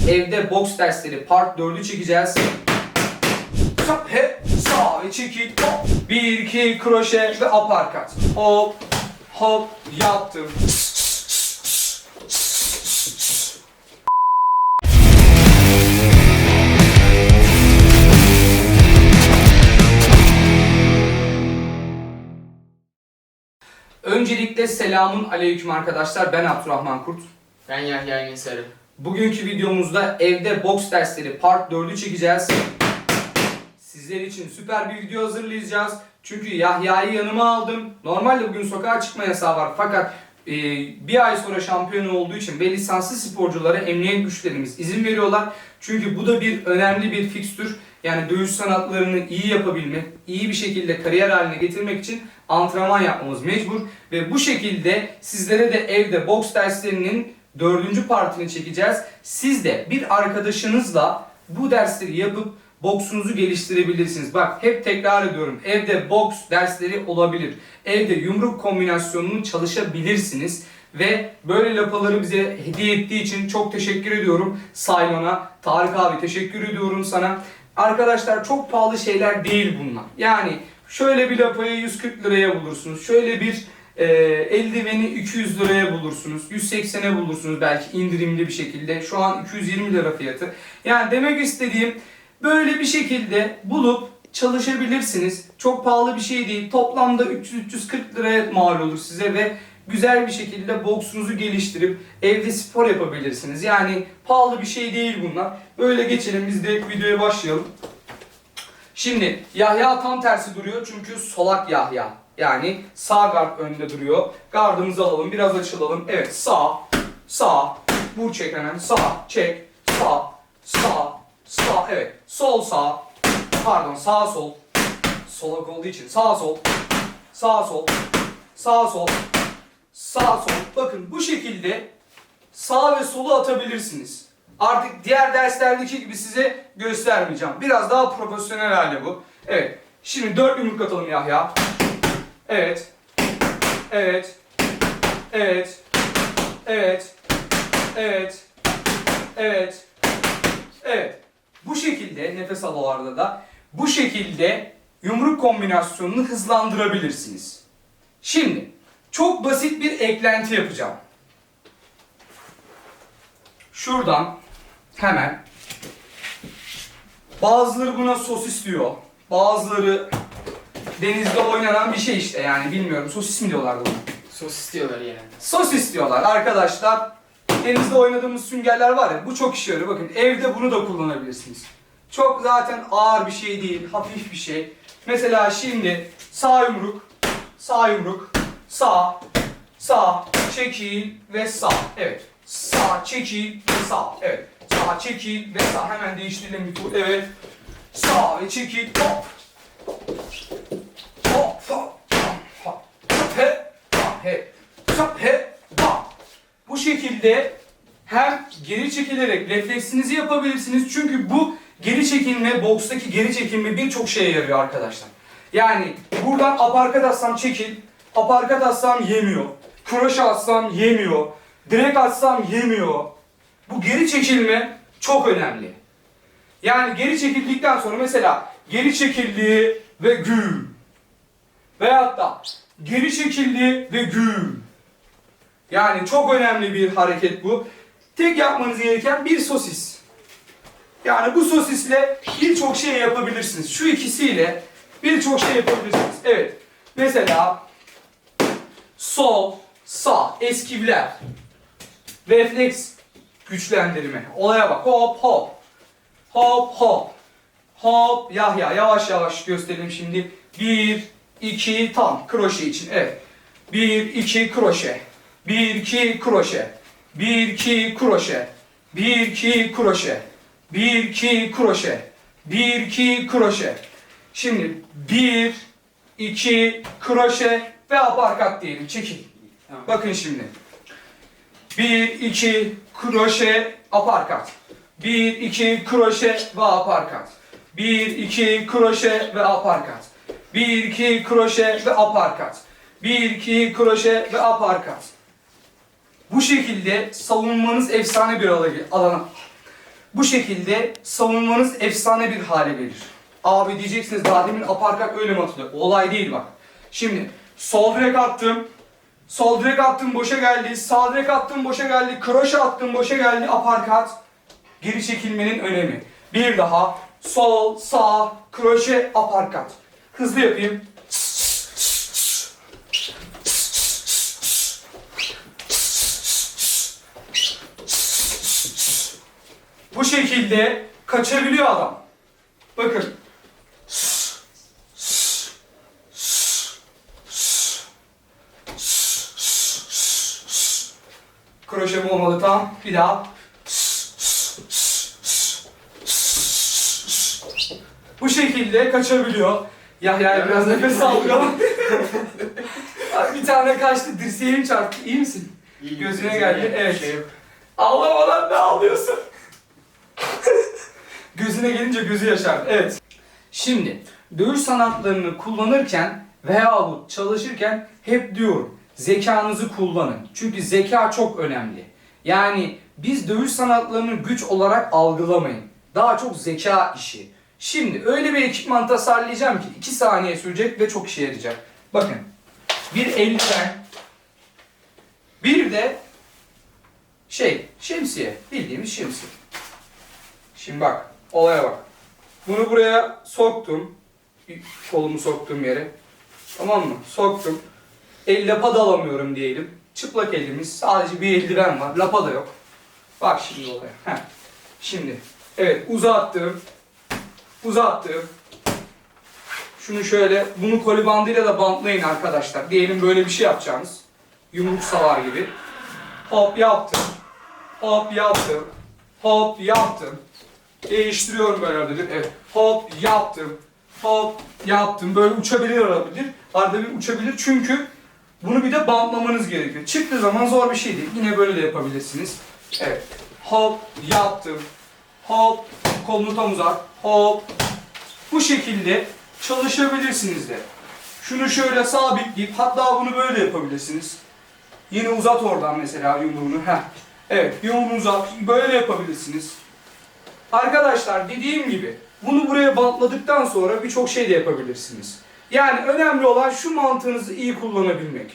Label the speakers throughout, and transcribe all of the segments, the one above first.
Speaker 1: Evde boks dersleri part 4'ü çekeceğiz. Sap he sağ ve çekil hop. 1 2 kroşe ve uppercut. Hop hop yaptım. Öncelikle selamun aleyküm arkadaşlar. Ben Abdurrahman Kurt.
Speaker 2: Ben Yahya Sarı.
Speaker 1: Bugünkü videomuzda evde boks dersleri part 4'ü çekeceğiz. Sizler için süper bir video hazırlayacağız. Çünkü Yahya'yı yanıma aldım. Normalde bugün sokağa çıkma yasağı var fakat e, bir ay sonra şampiyon olduğu için ve lisanslı sporculara emniyet güçlerimiz izin veriyorlar. Çünkü bu da bir önemli bir fikstür. Yani dövüş sanatlarını iyi yapabilmek, iyi bir şekilde kariyer haline getirmek için antrenman yapmamız mecbur. Ve bu şekilde sizlere de evde boks derslerinin dördüncü partini çekeceğiz. Siz de bir arkadaşınızla bu dersleri yapıp boksunuzu geliştirebilirsiniz. Bak hep tekrar ediyorum. Evde boks dersleri olabilir. Evde yumruk kombinasyonunu çalışabilirsiniz. Ve böyle lapaları bize hediye ettiği için çok teşekkür ediyorum Saylon'a. Tarık abi teşekkür ediyorum sana. Arkadaşlar çok pahalı şeyler değil bunlar. Yani şöyle bir lapayı 140 liraya bulursunuz. Şöyle bir e, eldiveni 200 liraya bulursunuz. 180'e bulursunuz belki indirimli bir şekilde. Şu an 220 lira fiyatı. Yani demek istediğim böyle bir şekilde bulup çalışabilirsiniz. Çok pahalı bir şey değil. Toplamda 300-340 liraya mal olur size ve güzel bir şekilde boksunuzu geliştirip evde spor yapabilirsiniz. Yani pahalı bir şey değil bunlar. Böyle geçelim biz de videoya başlayalım. Şimdi Yahya tam tersi duruyor çünkü solak Yahya. Yani sağ gard önde duruyor. Gardımızı alalım, biraz açılalım. Evet, sağ, sağ, vur çek sağ, çek, sağ, sağ, sağ, evet, sol sağ, pardon sağ sol, solak olduğu için sağ sol, sağ sol, sağ sol, sağ sol. Bakın bu şekilde sağ ve solu atabilirsiniz. Artık diğer derslerdeki gibi size göstermeyeceğim. Biraz daha profesyonel hali bu. Evet. Şimdi dört yumruk atalım Yahya. Evet. Evet. Evet. Evet. Evet. Evet. Evet. Bu şekilde nefes alalarda da bu şekilde yumruk kombinasyonunu hızlandırabilirsiniz. Şimdi çok basit bir eklenti yapacağım. Şuradan hemen bazıları buna sosis diyor. Bazıları denizde oynanan bir şey işte yani bilmiyorum. Sosis mi diyorlardı buna?
Speaker 2: Sos diyorlar yani.
Speaker 1: Sosis diyorlar arkadaşlar. Denizde oynadığımız süngerler var ya bu çok işe yarıyor. Bakın evde bunu da kullanabilirsiniz. Çok zaten ağır bir şey değil, hafif bir şey. Mesela şimdi sağ yumruk, sağ yumruk, sağ, sağ, çekil ve sağ. Evet. Sağ, çekil ve sağ. Evet. Sağ, çekil ve sağ. Hemen değiştirelim bir tur. Evet. Sağ ve çekil. Hop, hop, hop, hop, he, hop, he, hop. Bu şekilde hem geri çekilerek refleksinizi yapabilirsiniz. Çünkü bu geri çekilme, bokstaki geri çekilme birçok şeye yarıyor arkadaşlar. Yani buradan aparkat atsam çekil, aparkat atsam yemiyor. Kroşe atsam yemiyor. Direkt atsam yemiyor. Bu geri çekilme çok önemli. Yani geri çekildikten sonra mesela geri çekildi ve güm. Veyahut da geri çekildi ve güm. Yani çok önemli bir hareket bu. Tek yapmanız gereken bir sosis. Yani bu sosisle birçok şey yapabilirsiniz. Şu ikisiyle birçok şey yapabilirsiniz. Evet. Mesela sol, sağ, eskivler, refleks güçlendirme. Olaya bak. Hop hop. Hop hop. Hop. Yahya yavaş yavaş gösterelim şimdi. Bir, iki, tam. Kroşe için. Evet. Bir, iki, kroşe. Bir, iki, kroşe. Bir, iki, kroşe. Bir, iki, kroşe. Bir, iki, kroşe. Bir, iki, kroşe. Şimdi bir, iki, kroşe ve aparkat diyelim. Çekil.
Speaker 2: Tamam.
Speaker 1: Bakın şimdi. Bir, iki, kroşe, aparkat. Bir, iki, kroşe ve aparkat. Bir, iki, kroşe ve aparkat. Bir, iki, kroşe ve aparkat. Bir, iki, kroşe ve aparkat. Bu şekilde savunmanız efsane bir ala- alana Bu şekilde savunmanız efsane bir hale gelir. Abi diyeceksiniz daha demin aparkat öyle mi atılıyor? Olay değil bak. Şimdi sol direk attım. Sol direk attım boşa geldi. Sağ direk attım boşa geldi. Kroşe attım boşa geldi. Aparkat. Geri çekilmenin önemi. Bir daha sol, sağ, kroşe, aparkat. Hızlı yapayım. Bu şekilde kaçabiliyor adam. Bakın. Kroşem olmadı tam. Bir daha. Bu şekilde kaçabiliyor. Yahya'ya biraz nefes. Abi bir tane kaçtı, dirseğim çarptı. İyi misin?
Speaker 2: İyi,
Speaker 1: Gözüne geldi, evet.
Speaker 2: Şey.
Speaker 1: Ağlamadan ne ağlıyorsun? Gözüne gelince gözü yaşar. Evet. Şimdi dövüş sanatlarını kullanırken veyahut çalışırken hep diyorum zekanızı kullanın. Çünkü zeka çok önemli. Yani biz dövüş sanatlarını güç olarak algılamayın. Daha çok zeka işi. Şimdi öyle bir ekipman tasarlayacağım ki 2 saniye sürecek ve çok işe yarayacak. Bakın. Bir eldiven. Bir de şey, şemsiye. Bildiğimiz şemsiye. Şimdi bak, olaya bak. Bunu buraya soktum. Kolumu soktuğum yere. Tamam mı? Soktum. El lapa da alamıyorum diyelim. Çıplak elimiz. Sadece bir eldiven var. Lapa da yok. Bak şimdi olaya. Heh. Şimdi. Evet uzattım. Uzattım. Şunu şöyle, bunu koli bandıyla da bantlayın arkadaşlar. Diyelim böyle bir şey yapacağınız. Yumruk savar gibi. Hop yaptım. Hop yaptım. Hop yaptım. Değiştiriyorum böyle bir. Evet. Hop yaptım. Hop yaptım. Böyle uçabilir olabilir. Arada bir uçabilir çünkü bunu bir de bantlamanız gerekiyor. Çıktığı zaman zor bir şey değil. Yine böyle de yapabilirsiniz. Evet. Hop yaptım. Hop kolunu tam uzat. Hop. Bu şekilde çalışabilirsiniz de. Şunu şöyle sabitleyip hatta bunu böyle yapabilirsiniz. Yine uzat oradan mesela yumruğunu. Heh. Evet yumruğunu uzat. Böyle yapabilirsiniz. Arkadaşlar dediğim gibi bunu buraya bantladıktan sonra birçok şey de yapabilirsiniz. Yani önemli olan şu mantığınızı iyi kullanabilmek.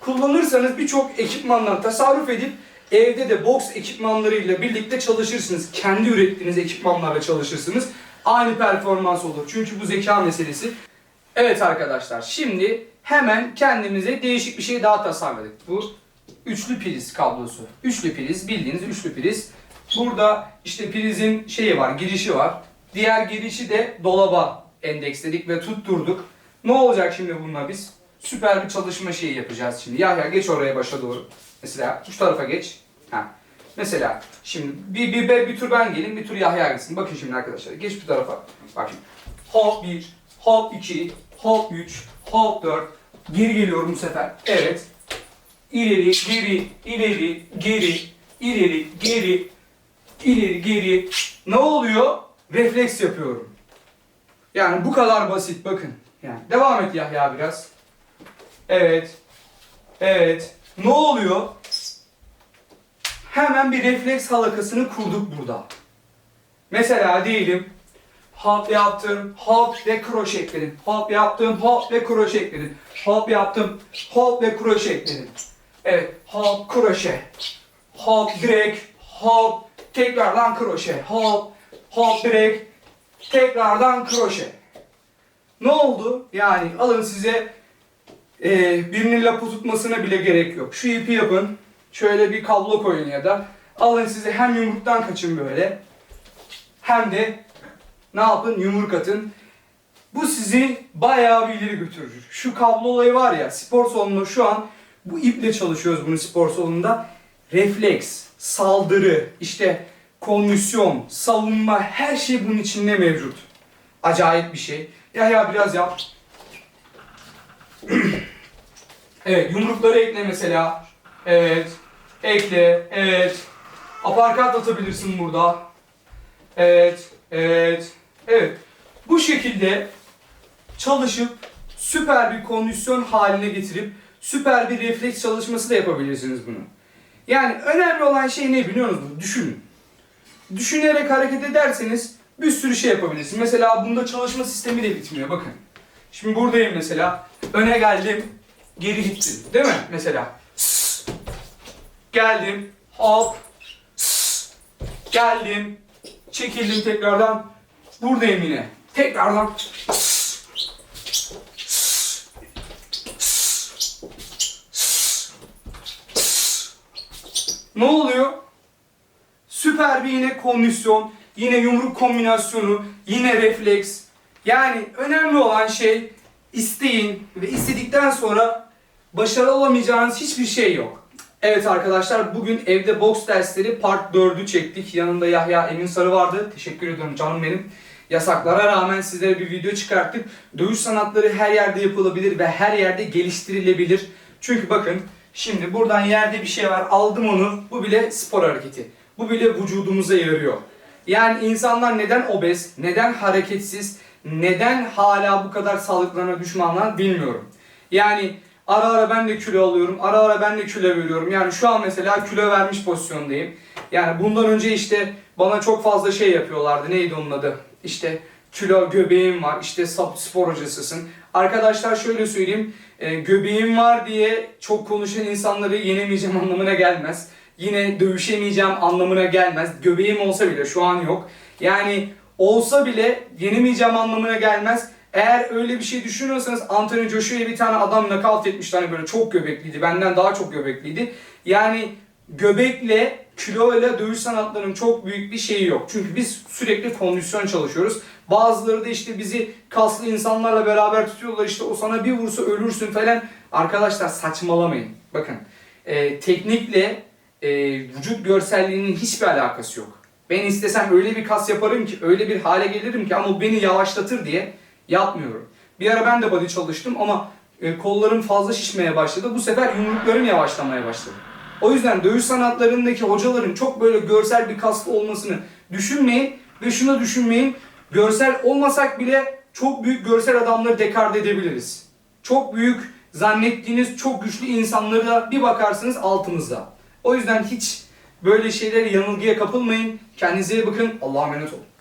Speaker 1: Kullanırsanız birçok ekipmandan tasarruf edip evde de boks ekipmanlarıyla birlikte çalışırsınız. Kendi ürettiğiniz ekipmanlarla çalışırsınız. Aynı performans olur. Çünkü bu zeka meselesi. Evet arkadaşlar şimdi hemen kendimize değişik bir şey daha tasarladık. Bu üçlü priz kablosu. Üçlü priz bildiğiniz üçlü priz. Burada işte prizin şeyi var, girişi var. Diğer girişi de dolaba endeksledik ve tutturduk. Ne olacak şimdi bununla biz? Süper bir çalışma şeyi yapacağız şimdi. Yahya geç oraya başa doğru. Mesela şu tarafa geç. Ha. Mesela şimdi bir, bir, bir, bir tur ben gelin, bir tur Yahya gitsin. Bakın şimdi arkadaşlar. Geç bu tarafa. Bak şimdi. Hop 1, hop 2, hop 3, hop 4. Geri geliyorum bu sefer. Evet. İleri, geri, ileri, geri, ileri, geri, ileri, geri. Ne oluyor? Refleks yapıyorum. Yani bu kadar basit bakın. Yani devam et Yahya biraz. Evet. Evet. Ne oluyor? Hemen bir refleks halakasını kurduk burada. Mesela diyelim hop yaptım, hop ve kroşe ekledim. Hop yaptım, hop ve kroşe ekledim. Hop yaptım, hop ve kroşe ekledim. Evet, hop kroşe. Hop direkt, hop tekrardan kroşe. Hop, hop direkt, tekrardan kroşe. Ne oldu? Yani alın size e, birinin lapı tutmasına bile gerek yok. Şu ipi yapın. Şöyle bir kablo koyun ya da alın size hem yumruktan kaçın böyle hem de ne yapın yumruk atın. Bu sizi bayağı bir ileri götürür. Şu kablo olayı var ya spor salonunda şu an bu iple çalışıyoruz bunu spor salonunda. Refleks, saldırı, işte kondisyon, savunma her şey bunun içinde mevcut. Acayip bir şey. Ya ya biraz yap. Evet yumrukları ekle mesela. Evet. Ekle. Evet. Aparkat atabilirsin burada. Evet. Evet. Evet. Bu şekilde çalışıp süper bir kondisyon haline getirip süper bir refleks çalışması da yapabilirsiniz bunu. Yani önemli olan şey ne biliyor musunuz? Düşünün. düşünerek hareket ederseniz bir sürü şey yapabilirsiniz. Mesela bunda çalışma sistemi de bitmiyor bakın. Şimdi buradayım mesela. Öne geldim, geri gittim. Değil mi? Mesela. Geldim, hop, geldim, çekildim tekrardan. Buradayım yine. Tekrardan. Ne oluyor? Süper bir yine kondisyon, yine yumruk kombinasyonu, yine refleks. Yani önemli olan şey isteyin ve istedikten sonra başarılı olamayacağınız hiçbir şey yok. Evet arkadaşlar bugün evde boks dersleri part 4'ü çektik. Yanımda Yahya Emin Sarı vardı. Teşekkür ediyorum canım benim. Yasaklara rağmen sizlere bir video çıkarttık. Dövüş sanatları her yerde yapılabilir ve her yerde geliştirilebilir. Çünkü bakın şimdi buradan yerde bir şey var aldım onu. Bu bile spor hareketi. Bu bile vücudumuza yarıyor. Yani insanlar neden obez, neden hareketsiz, neden hala bu kadar sağlıklarına düşmanlar bilmiyorum. Yani ara ara ben de kilo alıyorum, ara ara ben de kilo veriyorum. Yani şu an mesela kilo vermiş pozisyondayım. Yani bundan önce işte bana çok fazla şey yapıyorlardı. Neydi onun adı? İşte kilo göbeğim var, işte spor hocasısın. Arkadaşlar şöyle söyleyeyim, e, göbeğim var diye çok konuşan insanları yenemeyeceğim anlamına gelmez. Yine dövüşemeyeceğim anlamına gelmez. Göbeğim olsa bile şu an yok. Yani olsa bile yenemeyeceğim anlamına gelmez. Eğer öyle bir şey düşünüyorsanız Anthony Joshua'ya bir tane adam nakavt etmişti hani böyle çok göbekliydi. Benden daha çok göbekliydi. Yani göbekle kiloyla dövüş sanatlarının çok büyük bir şeyi yok. Çünkü biz sürekli kondisyon çalışıyoruz. Bazıları da işte bizi kaslı insanlarla beraber tutuyorlar işte o sana bir vursa ölürsün falan. Arkadaşlar saçmalamayın. Bakın e, teknikle e, vücut görselliğinin hiçbir alakası yok. Ben istesem öyle bir kas yaparım ki, öyle bir hale gelirim ki ama beni yavaşlatır diye yapmıyorum. Bir ara ben de body çalıştım ama e, kollarım fazla şişmeye başladı. Bu sefer yumruklarım yavaşlamaya başladı. O yüzden dövüş sanatlarındaki hocaların çok böyle görsel bir kaslı olmasını düşünmeyin ve şuna düşünmeyin. Görsel olmasak bile çok büyük görsel adamları dekart edebiliriz. Çok büyük zannettiğiniz çok güçlü insanları da bir bakarsınız altımızda. O yüzden hiç böyle şeylere yanılgıya kapılmayın. Kendinize iyi bakın. Allah'a emanet olun.